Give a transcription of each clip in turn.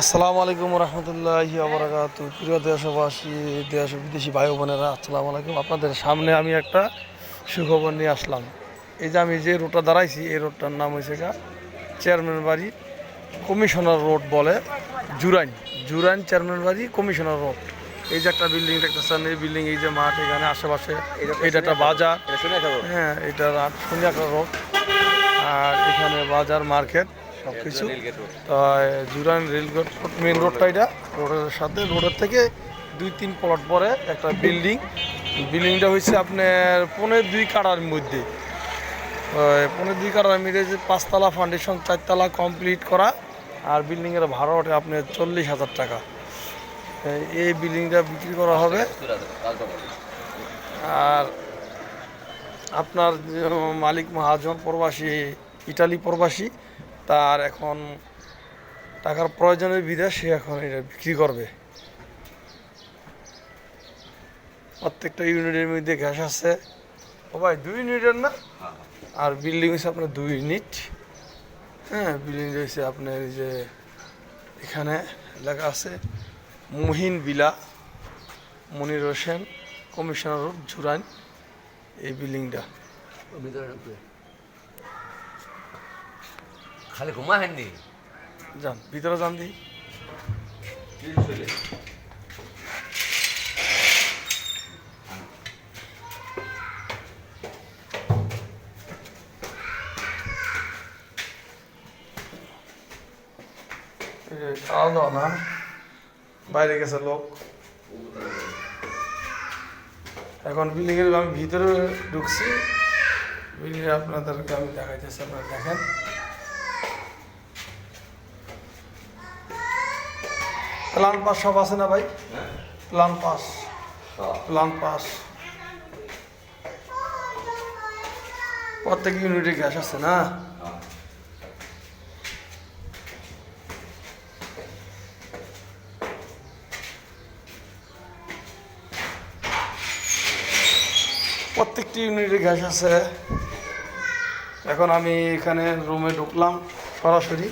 আসসালামু আলাইকুম রহমতুল্লাহ আবরাকাত প্রিয় দেশবাসী দেশ ও বিদেশি ভাই বোনেরা আসসালামু আলাইকুম। আপনাদের সামনে আমি একটা সুখবর নিয়ে আসলাম। এই যে আমি যে রোডটা দাঁড়াইছি এই রোডটার নাম হয়েছে গা চেয়ারম্যান বাড়ি কমিশনার রোড বলে জুরাইন। জুরাইন চেয়ারম্যান বাড়ি কমিশনার রোড। এই যে একটা বিল্ডিং দেখতেছেন এই বিল্ডিং এই যে মাঠ এখানে আশেপাশে এটা একটা বাজার। হ্যাঁ এটা সোনিয়াকা রোড। আর এখানে বাজার মার্কেট। সব কিছু। জুরান রেলগেট মেন রোডটা এটা। রোডের সাথে রোডের থেকে দুই তিন প্লট পরে একটা বিল্ডিং বিল্ডিংটা হচ্ছে আপনার পনেরো দুই কাড়ার মধ্যে। পনেরো দুই কাড়ার মধ্যে যে পাঁচতলা ফাউন্ডেশন চারতলা কমপ্লিট করা। আর বিল্ডিংয়ের ভাড়া ওঠে আপনার চল্লিশ হাজার টাকা। এই- বিল্ডিংটা বিক্রি করা হবে। আর আপনার মালিক মহাজন প্রবাসী ইটালি প্রবাসী তার এখন টাকার প্রয়োজনের বিধে সে এখন এটা বিক্রি করবে। প্রত্যেকটা ইউনিটের মধ্যে গ্যাস আছে। ও ভাই, দুই ইউনিটের না? আর বিল্ডিং হচ্ছে আপনার দুই ইউনিট। হ্যাঁ বিল্ডিং রয়েছে আপনার যে এখানে লেখা আছে, মুহিন বিলা, মনির হোসেন, কমিশনার ঝুরাইন এই বিল্ডিংটা। খালি ঘুমা হেননি। যান ভিতরে যান দি। বাইরে গেছে লোক। এখন বিল্ডিং এর আমি ভিতরে ঢুকছি। বিল্ডিং আপনাদেরকে আমি দেখাইতেছি, আপনারা দেখেন। প্লান পাস সব আছে না ভাই? Plan pass. Plan pass. প্রত্যেক ইউনিটে গ্যাস আছে না? প্রত্যেকটি ইউনিটে গ্যাস আছে। এখন আমি এখানে রুমে ঢুকলাম সরাসরি।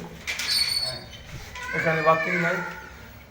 এখানে বাতি নাই।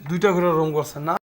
দুইটা করে রুম করছেন না?